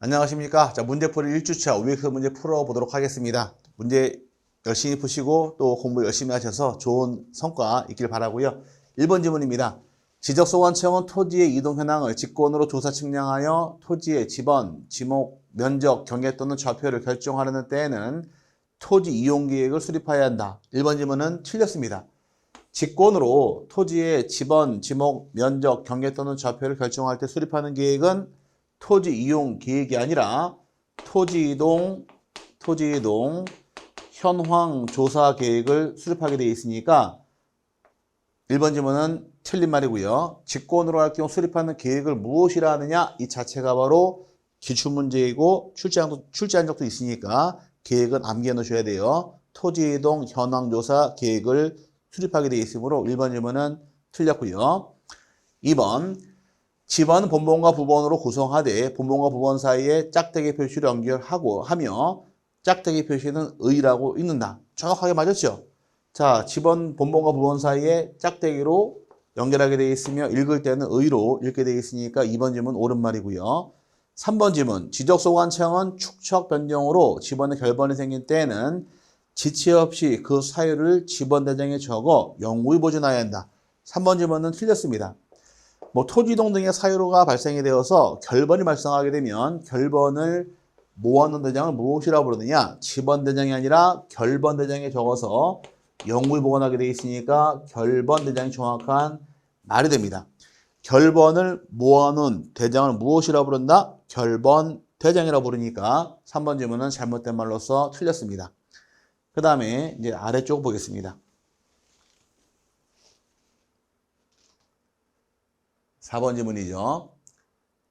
안녕하십니까. 자, 문제풀이 1주차 OX 문제 풀어보도록 하겠습니다. 문제 열심히 푸시고 또 공부 열심히 하셔서 좋은 성과 있길 바라고요 1번 질문입니다. 지적소관청은 토지의 이동 현황을 직권으로 조사 측량하여 토지의 지번, 지목, 면적, 경계 또는 좌표를 결정하려는 때에는 토지 이용 계획을 수립해야 한다. 1번 질문은 틀렸습니다. 직권으로 토지의 지번, 지목, 면적, 경계 또는 좌표를 결정할 때 수립하는 계획은 토지 이용 계획이 아니라 토지 이동, 토지 이동 현황 조사 계획을 수립하게 되어 있으니까 1번 질문은 틀린 말이고요. 직권으로 할 경우 수립하는 계획을 무엇이라 하느냐 이 자체가 바로 기출문제이고 출제한, 출제한 적도 있으니까 계획은 암기해 놓으셔야 돼요. 토지 이동 현황 조사 계획을 수립하게 되어 있으므로 1번 질문은 틀렸고요. 2번 집안은 본본과 부본으로 구성하되 본본과 부본 사이에 짝대기 표시를 연결하고 하며 짝대기 표시는 의라고 읽는다. 정확하게 맞았죠? 자, 집안 본본과 부본 사이에 짝대기로 연결하게 되어 있으며 읽을 때는 의로 읽게 되어 있으니까 2번 질문 옳은 말이고요. 3번 질문 지적소관청은 축척 변경으로 집안의 결번이 생긴 때에는 지체 없이 그 사유를 집안 대장에 적어 영구히 보존해야 한다. 3번 질문은 틀렸습니다. 뭐 토지동 등의 사유로가 발생이 되어서 결번이 발생하게 되면 결번을 모아놓은 대장을 무엇이라고 부르느냐? 집원 대장이 아니라 결번 대장에 적어서 영구히 보관하게 되어 있으니까 결번 대장이 정확한 말이 됩니다. 결번을 모아놓은 대장을 무엇이라고 부른다? 결번 대장이라고 부르니까 3번 질문은 잘못된 말로서 틀렸습니다. 그 다음에 이제 아래쪽 보겠습니다. 4번 질문이죠.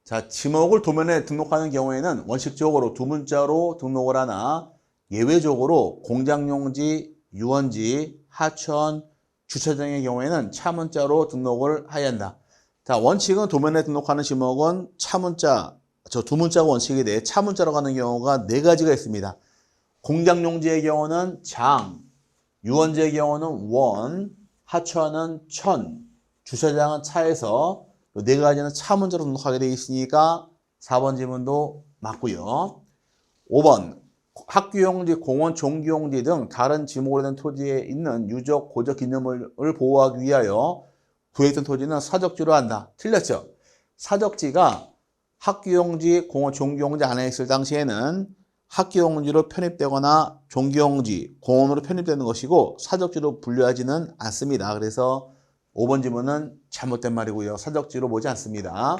자, 지목을 도면에 등록하는 경우에는 원칙적으로 두 문자로 등록을 하나 예외적으로 공장용지, 유원지, 하천, 주차장의 경우에는 차문자로 등록을 해야 한다. 자, 원칙은 도면에 등록하는 지목은 차문자, 저 두 문자가 원칙이 돼 차문자로 가는 경우가 네 가지가 있습니다. 공장용지의 경우는 장, 유원지의 경우는 원, 하천은 천, 주차장은 차에서 네 가지는 차 문제로 등록하게 되어 있으니까 4번 질문도 맞고요. 5번 학교용지, 공원, 종교용지 등 다른 지목으로 된 토지에 있는 유적, 고적 기념물을 보호하기 위하여 구획된 토지는 사적지로 한다. 틀렸죠? 사적지가 학교용지, 공원, 종교용지 안에 있을 당시에는 학교용지로 편입되거나 종교용지, 공원으로 편입되는 것이고 사적지로 분류하지는 않습니다. 그래서 5번 질문은 잘못된 말이고요. 사적지로 보지 않습니다.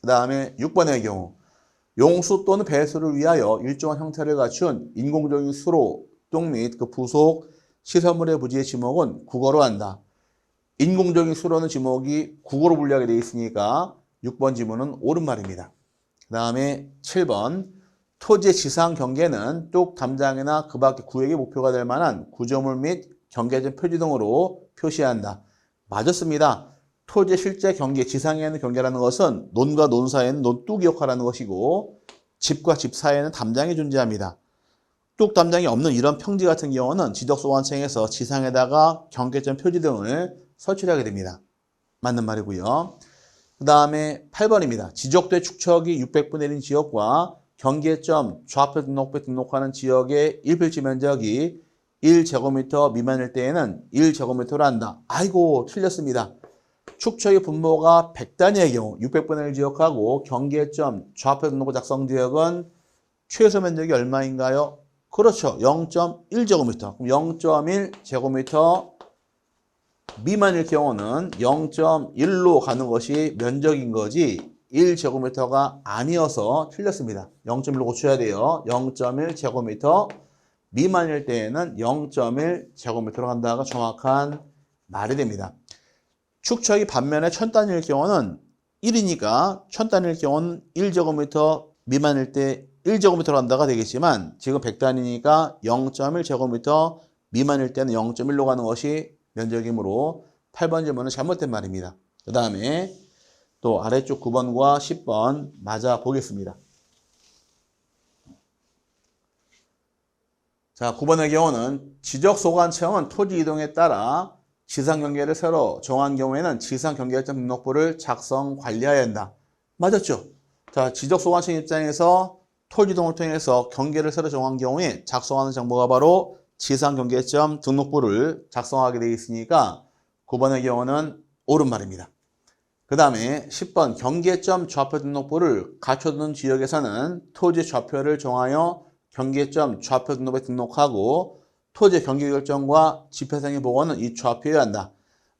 그 다음에 6번의 경우 용수 또는 배수를 위하여 일정한 형태를 갖춘 인공적인 수로, 똥 및 그 부속 시설물의 부지의 지목은 국어로 한다. 인공적인 수로는 지목이 국어로 분류하게 되어 있으니까 6번 지문은 옳은 말입니다. 그 다음에 7번 토지의 지상 경계는 뚝 담장이나 그 밖의 구역의 목표가 될 만한 구조물 및 경계점 표지 등으로 표시한다. 맞았습니다. 토지의 실제 경계, 지상에 있는 경계라는 것은 논과 논 사이에는 논뚝이 역할하는 것이고 집과 집 사이에는 담장이 존재합니다. 뚝 담장이 없는 이런 평지 같은 경우는 지적소관청에서 지상에다가 경계점 표지 등을 설치를 하게 됩니다. 맞는 말이고요. 그 다음에 8번입니다. 지적대 축척이 600분의 1인 지역과 경계점 좌표 등록부에 등록하는 지역의 1필지 면적이 1제곱미터 미만일 때에는 1제곱미터로 한다. 아이고 틀렸습니다. 축척의 분모가 100단위의 경우 600분의 1 지역하고 경계점 좌표 등록부 작성 지역은 최소 면적이 얼마인가요? 그렇죠. 0.1제곱미터. 그럼 0.1제곱미터 미만일 경우는 0.1로 가는 것이 면적인 거지 1제곱미터가 아니어서 틀렸습니다. 0.1로 고쳐야 돼요. 0.1제곱미터 미만일 때에는 0.1제곱미터로 간다가 정확한 말이 됩니다. 축척이 반면에 천 단위일 경우는 1이니까 천 단위일 경우는 1제곱미터 미만일 때 1제곱미터로 간다가 되겠지만 지금 100단위니까 0.1제곱미터 미만일 때는 0.1로 가는 것이 면적이므로 8번 질문은 잘못된 말입니다. 그 다음에 또 아래쪽 9번과 10번 맞아 보겠습니다. 자, 9번의 경우는 지적 소관청은 토지 이동에 따라 지상 경계를 새로 정한 경우에는 지상 경계점 등록부를 작성 관리해야 한다. 맞았죠? 자, 지적 소관청 입장에서 토지동을 통해서 경계를 새로 정한 경우에 작성하는 정보가 바로 지상 경계점 등록부를 작성하게 되어 있으니까 9번의 경우는 옳은 말입니다. 그 다음에 10번 경계점 좌표 등록부를 갖춰두는 지역에서는 토지 좌표를 정하여 경계점 좌표 등록에 등록하고 토지 경계 결정과 집회상의 보고는 이 좌표에 한다.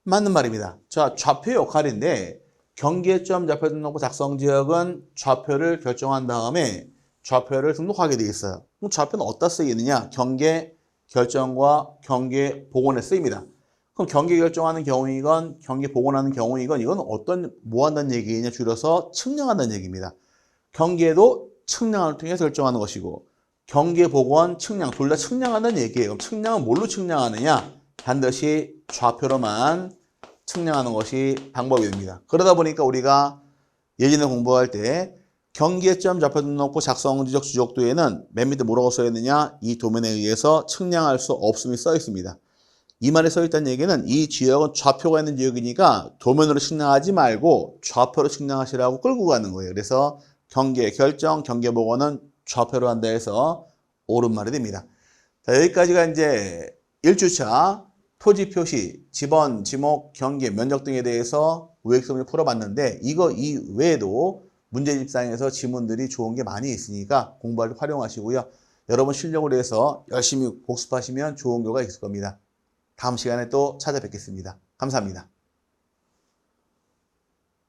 맞는 말입니다. 자, 좌표 역할인데 경계점 좌표 등록부 작성 지역은 좌표를 결정한 다음에 좌표를 등록하게 되어 있어요. 그럼 좌표는 어디다 쓰이느냐? 경계 결정과 경계 복원에 쓰입니다. 그럼 경계 결정하는 경우이건 경계 복원하는 경우이건 이건 어떤 뭐 한다는 얘기냐 줄여서 측량한다는 얘기입니다. 경계도 측량을 통해서 결정하는 것이고 경계 복원 측량 둘 다 측량한다는 얘기예요. 그럼 측량은 뭘로 측량하느냐? 반드시 좌표로만 측량하는 것이 방법이 됩니다. 그러다 보니까 우리가 예전에 공부할 때 경계점 좌표 등록부 작성 지적 주적도에는 맨 밑에 뭐라고 써 있느냐? 이 도면에 의해서 측량할 수 없음이 써 있습니다. 이 말에 써 있다는 얘기는 이 지역은 좌표가 있는 지역이니까 도면으로 측량하지 말고 좌표로 측량하시라고 끌고 가는 거예요. 그래서 경계 결정, 경계 복원은 좌표로 한다 해서 옳은 말이 됩니다. 자, 여기까지가 이제 1주차 토지 표시, 지번, 지목, 경계, 면적 등에 대해서 우획성을 풀어봤는데 이거 이외에도 문제집상에서 지문들이 좋은 게 많이 있으니까 공부할 때 활용하시고요. 여러분 실력으로 해서 열심히 복습하시면 좋은 결과 있을 겁니다. 다음 시간에 또 찾아뵙겠습니다. 감사합니다.